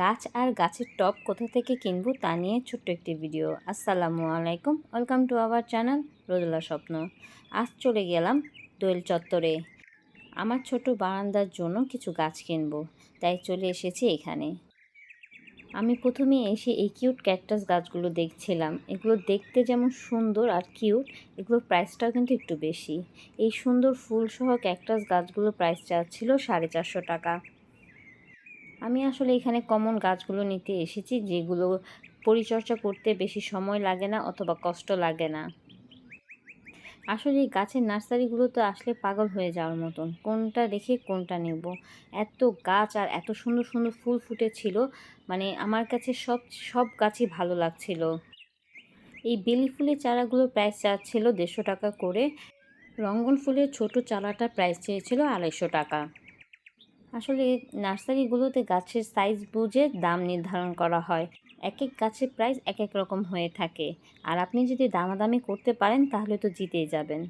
গাছ আর গাছের টব কোথা থেকে কিনবো তা নিয়ে ছোট্ট একটি ভিডিও। আসসালামু আলাইকুম, ওয়েলকাম টু আওয়ার চ্যানেল রোদুলা স্বপ্ন। আজ চলে গেলাম দোয়েল চত্বরে। আমার ছোট বারান্দার জন্য কিছু গাছ কিনবো, তাই চলে এসেছি এখানে। আমি প্রথমে এসে এই কিউট ক্যাকটাস গাছগুলো দেখছিলাম। এগুলো দেখতে যেমন সুন্দর আর কিউট, এগুলোর প্রাইসটাও কিন্তু একটু বেশি। এই সুন্দর ফুলসহ ক্যাকটাস গাছগুলোর প্রাইস চাচ্ছিল সাড়ে চারশো টাকা। আমি আসলে এখানে কমন গাছগুলো নিতে এসেছি, যেগুলো পরিচর্যা করতে বেশি সময় লাগে না অথবা কষ্ট লাগে না। আসলে এই গাছের নার্সারিগুলোতে আসলে পাগল হয়ে যাওয়ার মতন। কোনটা রেখে কোনটা নেব? এত গাছ আর এত সুন্দর সুন্দর ফুল ফুটেছিল মানে আমার কাছে সব সব গাছই ভালো লাগছিল। এই বেলি ফুলের চারাগুলোর প্রাইস চাচ্ছিল দেড়শো টাকা করে। রঙ্গন ফুলের ছোট চারাটার প্রাইস চেয়েছিল আড়াইশো টাকা। আসলে নার্সারিগুলোতে গাছের সাইজ বুঝে দাম নির্ধারণ করা হয়। এক এক গাছের প্রাইস এক এক রকম হয়ে থাকে। আর আপনি যদি দামাদামি করতে পারেন, তাহলে তো জিতেই যাবেন।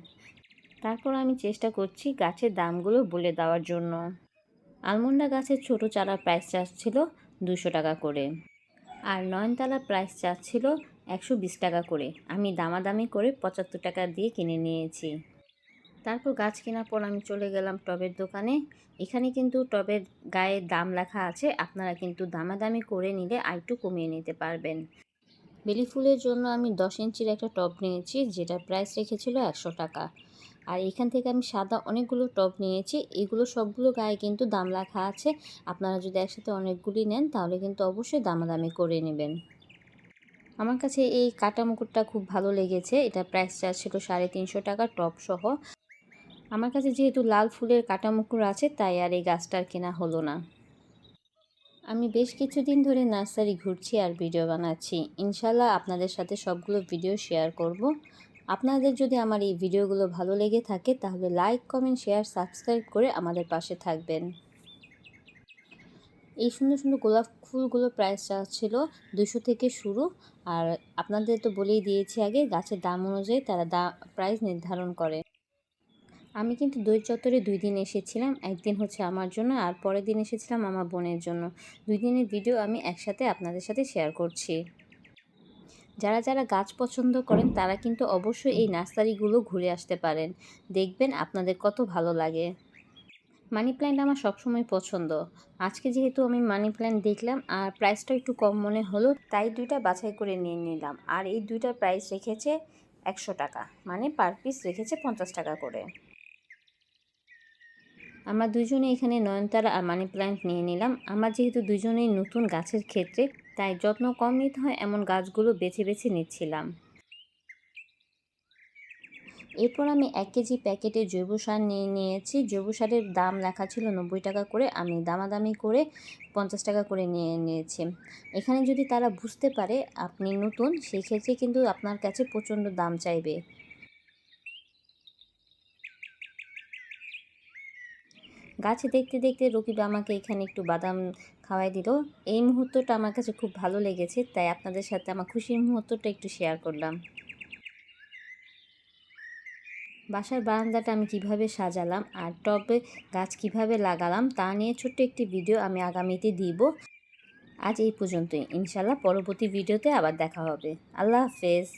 তারপর আমি চেষ্টা করছি গাছের দামগুলো বলে দেওয়ার জন্য। আলমন্ডা গাছের ছোট চারার প্রাইস চাচ্ছিল দুশো টাকা করে। আর নয়নতালা প্রাইস চাচ্ছিল একশো বিশ টাকা করে। আমি দামাদামি করে পঁচাত্তর টাকা দিয়ে কিনে নিয়েছি। তারপর গাছ কেনার পর আমি চলে গেলাম টবের দোকানে। এখানে কিন্তু টবের গায়ে দাম লেখা আছে, আপনারা কিন্তু দামাদামি করে নিলে আইটু কমিয়ে নিতে পারবেন। বেলি ফুলের জন্য আমি দশ ইঞ্চির একটা টব নিয়েছি যেটা প্রাইস রেখেছিল একশো টাকা। আর এখান থেকে আমি সাদা অনেকগুলো টব নিয়েছি, এগুলো সবগুলো গায়ে কিন্তু দাম লেখা আছে। আপনারা যদি একসাথে অনেকগুলি নেন, তাহলে কিন্তু অবশ্যই দামাদামি করে নেবেন। আমার কাছে এই কাটা মুকুটটা খুব ভালো লেগেছে, এটা প্রাইস চার্জ ছিল সাড়ে তিনশো টাকা টপ সহ। আমার কাছে যেহেতু লাল ফুলের কাটা মুকুর আছে, তাই আর এই গাছটার কেনা হলো না। আমি বেশ কিছুদিন ধরে নার্সারি ঘুরছি আর ভিডিও বানাচ্ছি। ইনশাল্লাহ আপনাদের সাথে সবগুলো ভিডিও শেয়ার করব। আপনাদের যদি আমার এই ভিডিওগুলো ভালো লেগে থাকে, তাহলে লাইক, কমেন্ট, শেয়ার, সাবস্ক্রাইব করে আমাদের পাশে থাকবেন। এই সুন্দর সুন্দর গোলাপ ফুলগুলো প্রাইস ছিল দুশো থেকে শুরু। আর আপনাদের তো বলেই দিয়েছি আগে, গাছের দাম অনুযায়ী তারা দা, প্রাইস নির্ধারণ করে। আমি কিন্তু দই চত্বরে দুই দিন এসেছিলাম। একদিন হচ্ছে আমার জন্য আর পরের দিন এসেছিলাম আমার বোনের জন্য। দুই দিনের ভিডিও আমি একসাথে আপনাদের সাথে শেয়ার করছি। যারা যারা গাছ পছন্দ করেন, তারা কিন্তু অবশ্যই এই নার্সারিগুলো ঘুরে আসতে পারেন। দেখবেন আপনাদের কত ভালো লাগে। মানি প্ল্যান্ট আমার সবসময় পছন্দ। আজকে যেহেতু আমি মানি প্ল্যান্ট দেখলাম আর প্রাইসটা একটু কম মনে হলো, তাই দুইটা বাছাই করে নিয়ে নিলাম। আর এই দুইটার প্রাইস রেখেছে একশো টাকা। মানে পার পিস রেখেছে পঞ্চাশ টাকা করে। আমরা দুজনে এখানে নয়নতারা আর মানি প্ল্যান্ট নিয়ে নিলাম। আমার যেহেতু দুজনেই নতুন গাছের ক্ষেত্রে, তাই যত্ন কম নিতে হয়, এমন গাছগুলো বেছে বেছে নিচ্ছিলাম। এরপর আমি এক কেজি প্যাকেটে জৈব সার নিয়ে নিয়েছি। জৈব সারের দাম লেখা ছিল নব্বই টাকা করে, আমি দামাদামি করে পঞ্চাশ টাকা করে নিয়ে নিয়েছি। এখানে যদি তারা বুঝতে পারে আপনি নতুন, সেই ক্ষেত্রে কিন্তু আপনার কাছে প্রচণ্ড দাম চাইবে। গাছে দেখতে দেখতে রকিব আমাকে এখানে একটু বাদাম খাওয়াই দিল। এই মুহূর্তটা আমার কাছে খুব ভালো লেগেছে, তাই আপনাদের সাথে আমার খুশির মুহূর্তটা একটু শেয়ার করলাম। বাসার বারান্দাটা আমি কীভাবে সাজালাম আর টবে গাছ কীভাবে লাগালাম তা নিয়ে ছোট্ট একটি ভিডিও আমি আগামীতে দিব। আজ এই পর্যন্তই। ইনশাল্লাহ পরবর্তী ভিডিওতে আবার দেখা হবে। আল্লাহ হাফেজ।